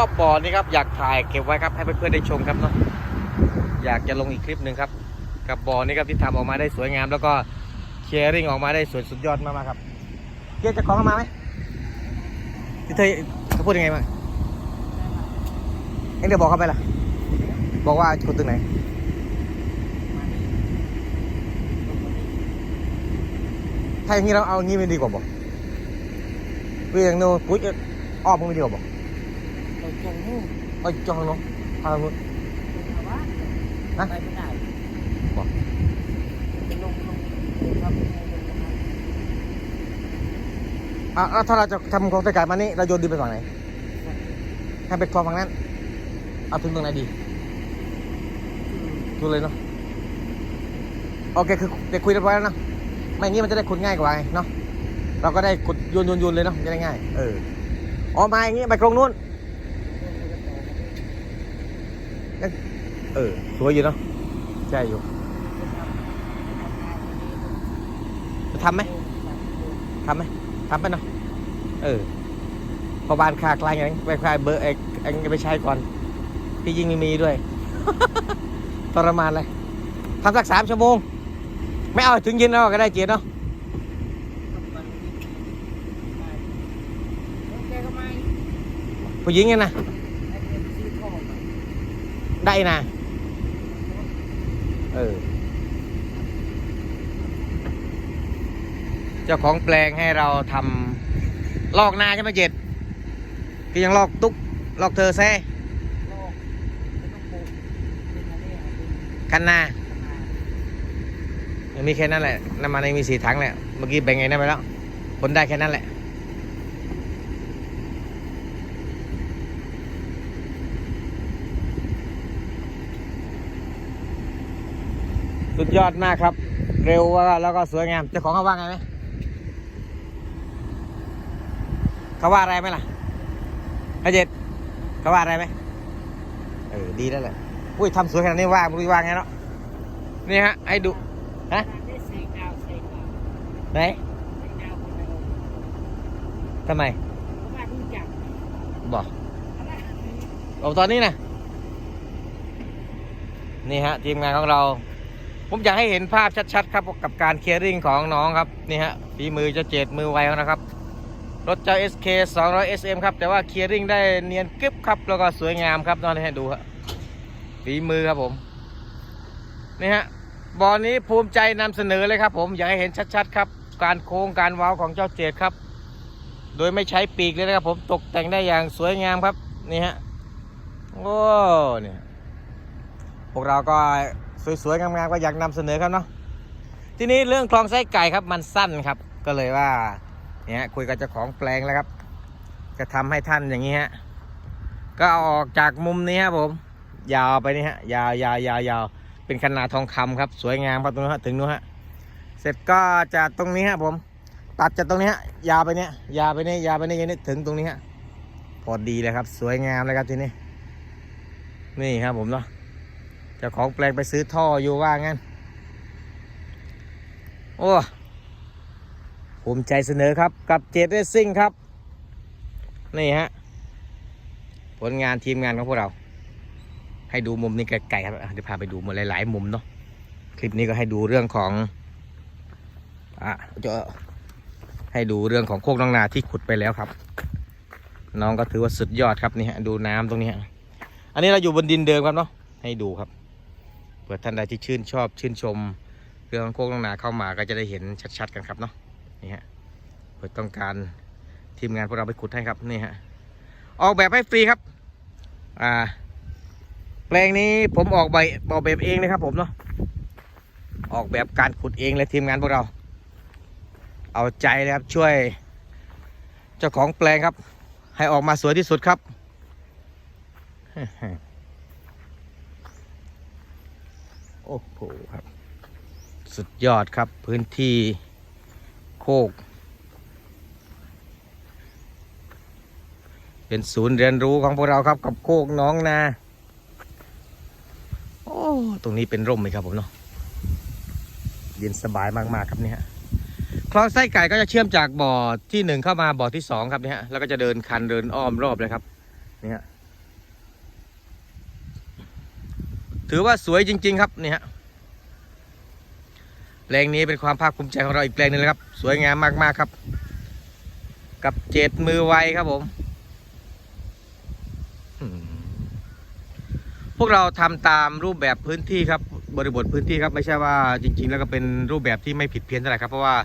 อบบ่อนี้ครับอยากถ่ายเก็บไว้ครับให้เพื่อนๆได้ชมครับเนาะอยากจะลงอีกคลิปหนึ่งครับ กับบ่อนี้ครับที่ทำออกมาได้สวยงาม แล้วก็เคลียริ่งออกมาได้สวยสุดยอดมากๆครับเกียร์จะของมาไหมที่เธอเขาพูดยังไงบ้างเอ็งเดี๋ยวบอกเขาไปล่ะ บอกว่าขุดตรงไหนถ้าอย่างนี้เราเอางี้ไม่ดีกว่าบอกเวียงโน่กุ้ยอ้อมมึงไม่ดีกว่าบอก เราจงมุ่งเอาจองเนาะเอาหมดแต่ว่าฮะไปไม่ได้บอกลงลงลงครับลงนะครับอะอะถ้าเราจะทำโครงสร้างมานี่เราโยนดินไปฝั่งไหน ให้ไปคลองฝั่งนั้น เอาถึงตรงไหนดีดูเลยเนาะ โอเค คือจะคุยเรียบร้อยแล้วเนาะไม่อย่างงี้มันจะได้ขุดง่ายกว่าไงเนาะ เราก็ได้ขุดโยนโยนโยนเลยเนาะจะได้ง่าย เออ อ๋อ มาอย่างงี้ไปตรงนู้น เออสวยอยู่เนาะใช่อยู่จะทำไหมทำไหมทำไปเนาะเออพอบานคาไกลอย่างนี้ไปคลายเบอร์เอกเองไปใช้ก่อน พี่ยิงไม่มีด้วยทรมานเลยทำสักสามชั่วโมง ไม่เอาถึงเย็นเราก็ได้เจียเนาะผู้หญิงไงนะ ไอ้เด็กซื้อของอะ ได้นะเออเจ้าของแปลงให้เราทำลอกนาใช่ไหมเจ็ดก็ยังลอกตุ๊กลอกเธอแซ่กันนามีแค่นั้นแหละน้ำมันยังมีสี่ถังแหละเมื่อกี้แบ่งไงนั่นไปแล้วผลได้แค่นั้นแหละ สุดยอดมากครับ เร็วแล้วก็สวยงามเจ้าของเขาว่าไงไหมเขาว่าอะไรไหมล่ะพระเจ็ดเขาว่าอะไรไหมเออดีแล้วแหละอุ้ยทำสวยขนาดนี้ว่าไม่รู้ว่าไงเนาะนี่ฮะให้ดูฮะไหนทำไมเพราะว่ารู้จักบอกเอาตอนนี้นะนี่ฮะทีมงานของเรา ผมอยากให้เห็นภาพชัดๆครับกับการเคลียร์ริ่งของน้องครับนี่ฮะฝีมือจะเจ็ดมือไวนะครับ รถเจ้า SK 200 SM ครับ แต่ว่าเคลียร์ริ่งได้เนียนกริบครับแล้วก็สวยงามครับน้อนให้ดูฮะฝีมือครับผมนี่ฮะบอลนี้ภูมิใจนำเสนอเลยครับ ผมอยากให้เห็นชัดๆ ครับ การโค้งการเว้าของเจ้าเจ็ดครับ โดยไม่ใช้ปีกเลยนะครับ ผมตกแต่งได้อย่างสวยงามครับนี่ฮะโอ้เนี่ยพวกเราก็ สวยๆงามๆก็อยากนำเสนอครับเนาะทีนี้เรื่องคลองไส้ไก่ครับมันสั้นครับ ก็เลยว่าเนี่ยคุยกับเจ้าของแปลงแล้วครับ จะทำให้ท่านอย่างนี้ฮะก็ออกจากมุมนี้ครับผม ยาวไปนี่ฮะยาวยาวยาวยาวเป็นขนาดทองคำครับ สวยงามครับตรงนู้นฮะถึงนู้นฮะเสร็จก็จะตรงนี้ฮะผม ตัดจากตรงนี้ฮะยาวไปเนี้ยยาวไปเนี้ยยาวไปเนี้ยยันถึงตรงนี้ฮะพอดีเลยครับ สวยงามเลยครับทีนี้นี่ครับผมเนาะ เจ้าของแปลงไปซื้อท่ออยู่ว่างั้น โอ้ภูมิใจเสนอครับกับเจดเรซิ่งครับ นี่ฮะ ผลงานทีมงานของพวกเรา ให้ดูมุมนี้ไกลๆครับอะเดี๋ยวพาไปดูมหลายๆมุมเนาะคลิปนี้ก็ให้ดูเรื่องของอะจะให้ดูเรื่องของโคกน้องนาที่ขุดไปแล้วครับ น้องก็ถือว่าสุดยอดครับนี่ฮะดูน้ำตรงนี้ฮะอันนี้เราอยู่บนดินเดิมครับเนาะให้ดูครับ เผื่อท่านใดที่ชื่นชอบชื่นชมเรื่องของโคกน้องนาเข้ามาก็จะได้เห็นชัดๆกันครับเนาะนี่ฮะเผื่อต้องการทีมงานพวกเราไปขุดให้ครับนี่ฮะออกแบบให้ฟรีครับ อ่า แปลงนี้ผมออกใบออกแบบเองเลยครับผมเนาะออกแบบการขุดเองเลยทีมงานพวกเรา เอาใจเลยครับช่วย เจ้าของแปลงครับ ให้ออกมาสวยที่สุดครับ โอ้โหครับ สุดยอดครับพื้นที่โคก เป็นศูนย์เรียนรู้ของพวกเราครับกับโคกน้องนาโอ้ตรงนี้เป็นร่มไหมครับผมเนาะเย็นสบายมากๆครับเนี่ยคลองไส้ไก่ก็จะเชื่อมจากบ่อที่หนึ่งเข้ามาบ่อที่สองครับเนี่ยแล้วก็จะเดินคันเดินอ้อมรอบเลยครับเนี่ฮะ ถือว่าสวยจริง ๆ ครับนี่ฮะแปลงนี้เป็นความภาคภูมิใจของเราอีกแปลงหนึงเลยครับ สวยงามมากๆครับ กับเจ็ดมือไวครับผมพวกเราทำตามรูปแบบพื้นที่ครับ บริบทพื้นที่ครับไม่ใช่ว่าจริง ๆ แล้วก็เป็นรูปแบบที่ไม่ผิดเพี้ยนเท่าไหร่ครับเพราะว่า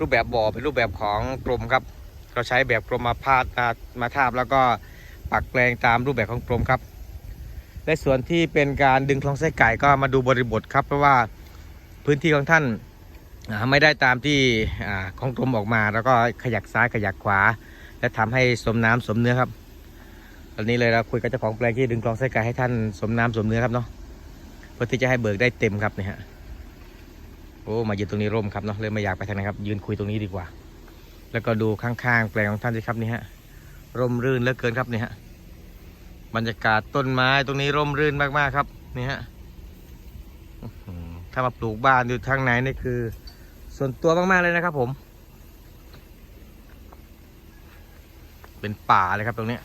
รูปแบบบ่อเป็นรูปแบบของกรมครับ เราใช้แบบกรมมาพาดมามาทาบแล้วก็ปักแปลงตามรูปแบบของกรมครับ ในส่วนที่เป็นการดึงคลองไส้ไก่ก็มาดูบริบทครับ เพราะว่าพื้นที่ของท่านไม่ได้ตามที่ของกรมออกมา แล้วก็ขยักซ้ายขยักขวา และทำให้สมน้ำสมเนื้อครับ ตอนนี้เลยเราคุยกับเจ้าของแปลงที่ดึงคลองไส้ไก่ให้ท่านสมน้ำสมเนื้อครับเนาะเพื่อที่จะให้เบิกได้เต็มครับเนี่ยฮะโอ้มายืนตรงนี้ร่มครับเนาะเลยไม่อยากไปทางนั้นครับ ยืนคุยตรงนี้ดีกว่า แล้วก็ดูข้างๆแปลงของท่านสิครับนี่ฮะร่มรื่นเหลือเกินครับนี่ฮะ บรรยากาศต้นไม้ตรงนี้ร่มรื่นมากๆครับนี่ฮะถ้ามาปลูกบ้านอยู่ทางไหนนี่คือ ส่วนตัวมากๆเลยนะครับผม เป็นป่าเลยครับตรงนี้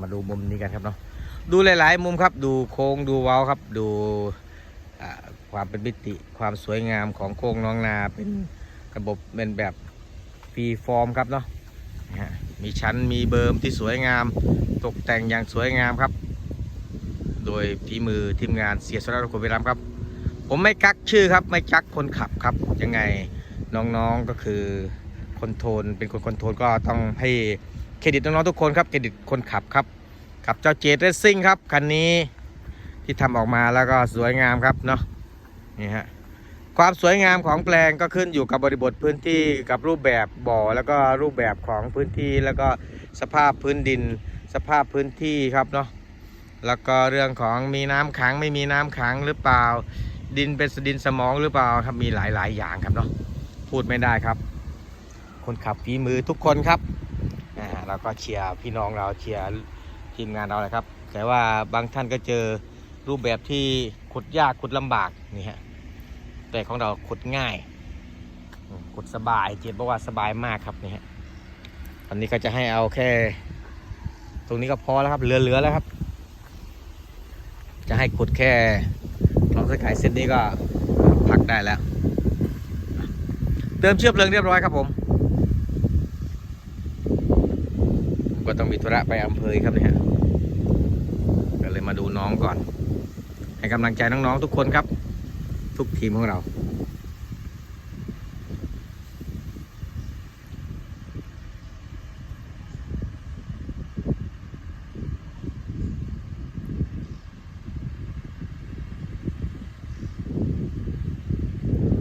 มาดูมุมนี้กันครับเนาะดูหลาย ๆ มุมครับ ดูโค้งดูเว้าครับ ดูความเป็นมิติความสวยงามของโค้งน้องนาเป็นระบบเป็นแบบฟรีฟอร์มครับเนาะ มีชั้นมีเบิร์มที่สวยงาม ตกแต่งอย่างสวยงามครับ โดยฝีมือทีมงานเสียสระรคนเวรามครับ ผมไม่กักชื่อครับ ไม่กักคนขับครับ ยังไงน้องๆก็คือคนโทนเป็นคนคนโทรลก็ต้องให้เครดิตน้องๆทุกคนครับเครดิตคนขับครับกับเจ้าเจดเรซซิ่งครับคันนี้ที่ทำออกมาแล้วก็สวยงามครับเนาะนี่ฮะ ความสวยงามของแปลงก็ขึ้นอยู่กับบริบทพื้นที่กับรูปแบบบ่อ แล้วก็รูปแบบของพื้นที่แล้วก็สภาพพื้นดิน สภาพพื้นที่ครับเนาะแล้วก็เรื่องของมีน้ำขังไม่มีน้ำขังหรือเปล่า ดินเป็นดินสมองหรือเปล่าครับมีหลายๆ อย่างครับเนาะพูดไม่ได้ครับ คนขับฝีมือทุกคนครับอ่าเราก็เชียร์พี่น้องเราเชียร์ทีมงานเราเลยครับ แต่ว่าบางท่านก็เจอรูปแบบที่ขุดยากขุดลำบากนี่ฮะ แต่ของเราขุดง่ายขุดสบายเจ็บบอกว่าสบายมากครับนี่ฮะอันนี้ก็จะให้เอาแค่ ตรงนี้ก็พอแล้วครับเหลือๆแล้วครับ จะให้ขุดแค่คลองสกายเส้นนี้ก็พักได้แล้ว เติมเชื้อเพลิงเรียบร้อยครับผมก็ต้องมีธุระไปอำเภอครับเนี่ยก็เลยมาดูน้องก่อน ให้กำลังใจน้องๆทุกคนครับ ทุกทีมของเรา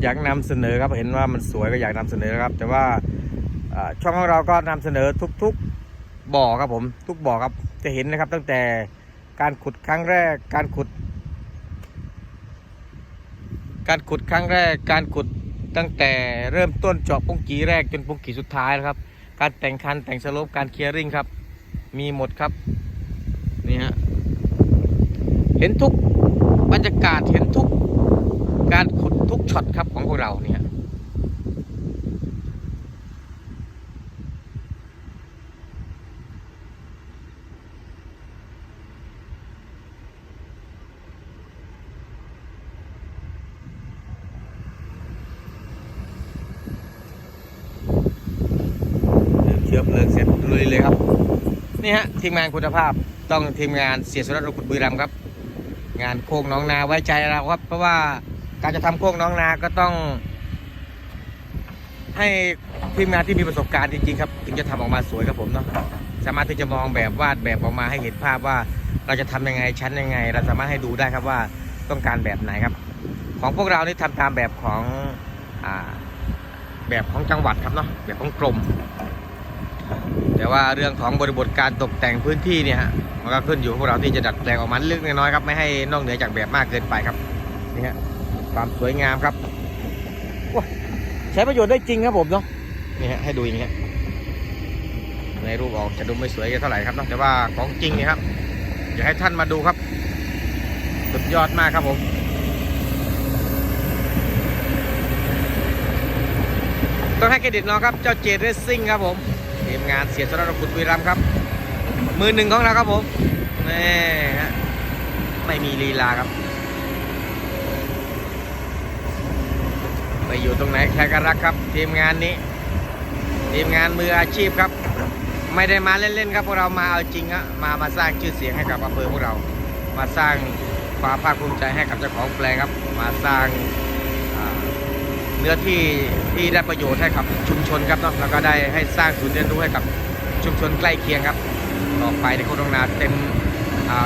อยากนำเสนอครับเห็นว่ามันสวยก็อยากนำเสนอครับ แต่ว่าอ่าช่องของเราก็นำเสนอทุกๆบ่อครับผม ทุกบ่อครับจะเห็นนะครับตั้งแต่การขุดครั้งแรกการขุด การขุดครั้งแรก การขุดตั้งแต่เริ่มต้นเจาะปุ้งกีแรกจนปุ้งกีสุดท้ายนะครับ การแต่งคันแต่งสโลปการเคลียร์ริงครับ มีหมดครับนี่ฮะเห็นทุกบรรยากาศเห็นทุกการขุดทุกช็อตครับของพวกเรานี่ ยเชื้อเลิงเสร็จลุยเลยครับ นี่ฮะทีมงานคุณภาพต้องทีมงานเสียสุรรุกุลบุรีรัมครับ งานโค้งน้องนาไว้ใจเราครับ เพราะว่าการจะทำโค้งน้องนาก็ต้อง ให้ทีมงานที่มีประสบการณ์จริงๆครับ ถึงจะทำออกมาสวยครับผมเนาะสามารถที่จะมองแบบวาดแบบออกมาให้เห็นภาพว่าเราจะทำยังไงชั้นยังไง เราสามารถให้ดูได้ครับว่าต้องการแบบไหนครับ ของพวกเรานี่ทำตามแบบของอแบบของจังหวัดครับเนาะแบบของกรม แต่ว่าเรื่องของบริบทการตกแต่งพื้นที่เนี่ยฮะมันก็ขึ้นอยู่พวกเราที่จะดัดแปลงออกมาเล็กน้อยๆครับไม่ให้นอกเหนือจากแบบมากเกินไปครับนี่ฮะความสวยงามครับใช้ประโยชน์ได้จริงครับผมเนาะนี่ฮะให้ดูอย่างนี้ฮะในรูปออกจะดูไม่สวยเท่าไหร่ครับเนาะแต่ว่าของจริงนี่ครับอยากให้ท่านมาดูครับสุดยอดมากครับผมต้องให้เครดิตน้องครับเจ้าเจเรสซิ่งครับผม ทีมงานเสียสระกุลบุรีรัมครับ มือหนึ่งของเราครับผมนี่ฮะไม่มีลีลาครับ ไปอยู่ตรงไหนใครก็รักครับ ทีมงานนี้ ทีมงานมืออาชีพครับ ไม่ได้มาเล่นๆครับพวกเรามาเอาจริงอะมามาสร้างชื่อเสียงให้กับอำเภอพวกเรา มาสร้างความภาคภูมิใจให้กับเจ้าของแปลงครับ มาสร้าง เนื้อที่ที่ได้ประโยชน์ให้กับชุมชนครับเนาะแล้วก็ได้ให้สร้างศูนย์เรียนรู้ให้กับชุมชนใกล้เคียงครับต่อไปในโครงนาเต็ม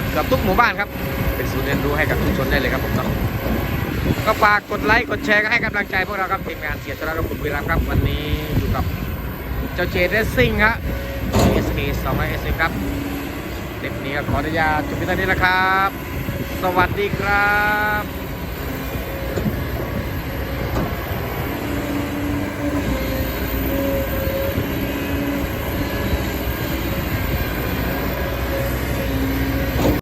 เกือบทุกหมู่บ้านครับ เป็นศูนย์เรียนรู้ให้กับชุมชนได้เลยครับผมเนาะก็ฝากกดไลค์กดแชร์ก็ให้กำลังใจพวกเราครับทีมงานเสียสละกับคุณวิรัมครับ วันนี้อยู่กับเจ้าเจดเรสซิ่งครับ SK 2 s ครับเด็กนี้ขออนุญาตจบพียงเท่านี้นะครับ สวัสดีครับ